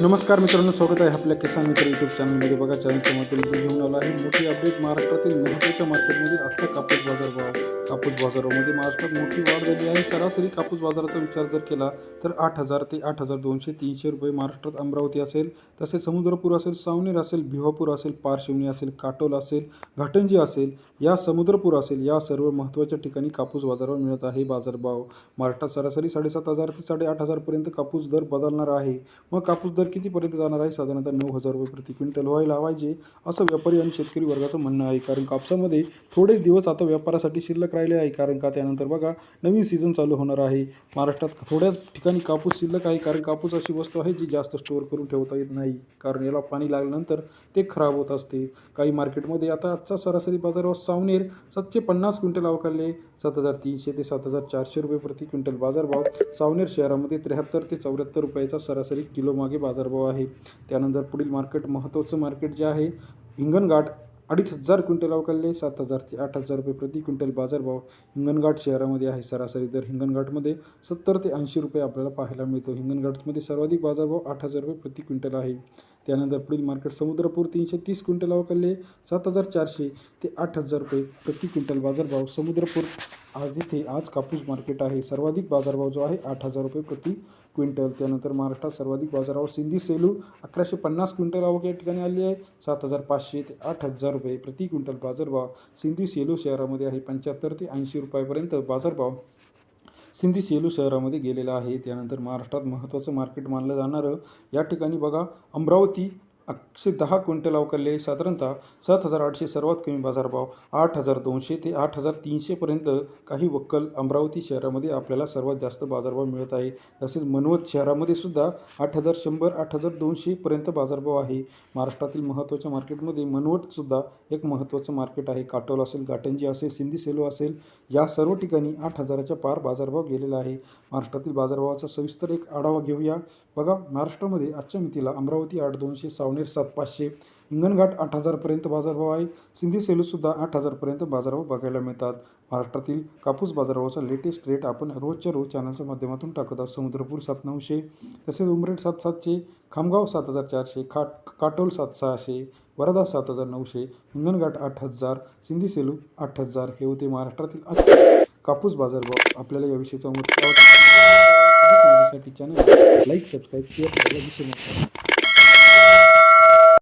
नमस्कार मित्रांनो स्वागत आहे आपल्या किसान मित्र यूट्यूब चॅनलमध्ये बघा चॅनलच्या माध्यमातून घेऊन आला आहे. मोठी अपडेट महाराष्ट्रातील महत्त्वाच्या मार्केटमधील आजचा कापूस बाजार भाव. कापूस बाजारामध्ये महाराष्ट्रात मोठी वाढ झाली आहे. सरासरी कापूस बाजाराचा विचार जर केला तर आठ हजार ते आठ हजार दोनशे तीनशे रुपये महाराष्ट्रात अमरावती असेल तसेच समुद्रपूर असेल सावनेर असेल भिवापूर असेल पारशिवनी असेल काटोल असेल घाटंजी असेल या समुद्रपूर असेल या सर्व महत्त्वाच्या ठिकाणी कापूस बाजारावर मिळत आहे बाजारभाव. महाराष्ट्रात सरासरी साडेसात हजार ते साडेआठ हजारपर्यंत कापूस दर बदलणार आहे. मग कापूस दर कितीपर्यंत जाणार आहे? साधारणतः नऊ हजार रुपये प्रति क्विंटल व्हायला पाहिजे असं व्यापारी आणि शेतकरी वर्गाचं म्हणणं आहे. कारण कापसामध्ये थोडे दिवस आता व्यापारासाठी शिल्लक राहिले आहे. कारण का त्यानंतर बघा नवीन सीझन चालू होणार आहे. महाराष्ट्रात थोड्या ठिकाणी कापूस शिल्लक आहे. कारण कापूस अशी वस्तू आहे जी जास्त स्टोअर करून ठेवता येत नाही. कारण याला पाणी लागल्यानंतर ते खराब होत असते. काही मार्केटमध्ये आता आजचा सरासरी बाजारभाव सावनेर सातशे पन्नास क्विंटल अवकाळले. सात हजार तीनशे ते सात हजार चारशे रुपये प्रति क्विंटल बाजारभाव सावनेर शहरामध्ये त्र्याहत्तर ते चौऱ्याहत्तर रुपयाचा सरासरी किलो मागे बाजारभाव आहे. त्यानंतर पुढील मार्केट महत्त्वाचं मार्केट जे आहे हिंगणघाट अडीच हजार क्विंटल अवकाळले सात हजार ते आठ हजार रुपये प्रति क्विंटल बाजारभाव हिंगणघाट शहरामध्ये आहे सरासरी. दर हिंगणघाटमध्ये सत्तर ते ऐंशी रुपये आपल्याला पाहायला मिळतो. हिंगणघाटमध्ये सर्वाधिक बाजारभाव आठ हजार रुपये प्रति क्विंटल आहे. त्यानंतर पुढील मार्केट समुद्रपूर तीनशे तीस क्विंटल अवकाळले सात हजार चारशे ते आठ हजार रुपये प्रति क्विंटल बाजारभाव. समुद्रपूर आज इथे आज कापूस मार्केट आहे. सर्वाधिक बाजारभाव जो आहे आठ हजार रुपये प्रति क्विंटल. त्यानंतर महाराष्ट्रात सर्वाधिक बाजारभाव सिंधी सेलू अकराशे पन्नास क्विंटल आवक या ठिकाणी आली आहे. सात हजार पाचशे ते आठ हजार रुपये प्रति क्विंटल बाजारभाव सिंधी सेलू शहरामध्ये आहे. पंच्याहत्तर ते ऐंशी रुपयापर्यंत बाजारभाव सिंधी सेलू शहरामध्ये गेलेला आहे. त्यानंतर महाराष्ट्रात महत्त्वाचं मार्केट मानलं जाणारं. या ठिकाणी बघा अमरावती एकशे दहा क्विंटल अवकाळले साधारणतः सात हजार आठशे सर्वात कमी बाजारभाव आठ हजार दोनशे ते आठ हजार तीनशेपर्यंत काही वक्कल अमरावती शहरामध्ये आपल्याला सर्वात जास्त बाजारभाव मिळत आहे. तसेच मनवत शहरामध्ये सुद्धा आठ हजार शंभर आठ हजार दोनशेपर्यंत बाजारभाव आहे. महाराष्ट्रातील महत्त्वाच्या मार्केटमध्ये मनवटसुद्धा एक महत्त्वाचं मार्केट आहे. काटोल असेल गाटंजी असेल सिंधी सेलो असेल या सर्व ठिकाणी आठ हजाराच्या पार बाजारभाव गेलेला आहे. महाराष्ट्रातील बाजारभावाचा सविस्तर एक आढावा घेऊया. बघा महाराष्ट्रामध्ये आजच्या मितीला अमरावती आठ दोनशे पनीर सात पाचशे हिंगणघाट आठ हजारपर्यंत बाजारभाव आहे. सिंधी सेलूसुद्धा आठ हजारपर्यंत बाजारभाव बघायला मिळतात. महाराष्ट्रातील कापूस बाजारभावाचा लेटेस्ट रेट आपण रोजच्या रोज चॅनलच्या माध्यमातून टाकत आहोत. समुद्रपूर सात नऊशे तसेच उमरेड सात सातशे खामगाव सात हजार चारशे खाट काटोल सात सहाशे वरदा सात हजार नऊशे हिंगणघाट आठ हजार सिंधी सेलू आठ हजार हे होते महाराष्ट्रातील कापूस बाजारभाव. आपल्याला याविषयीचा मत चॅनल लाईक सबस्क्राईब शेअर करायला विसरू नका.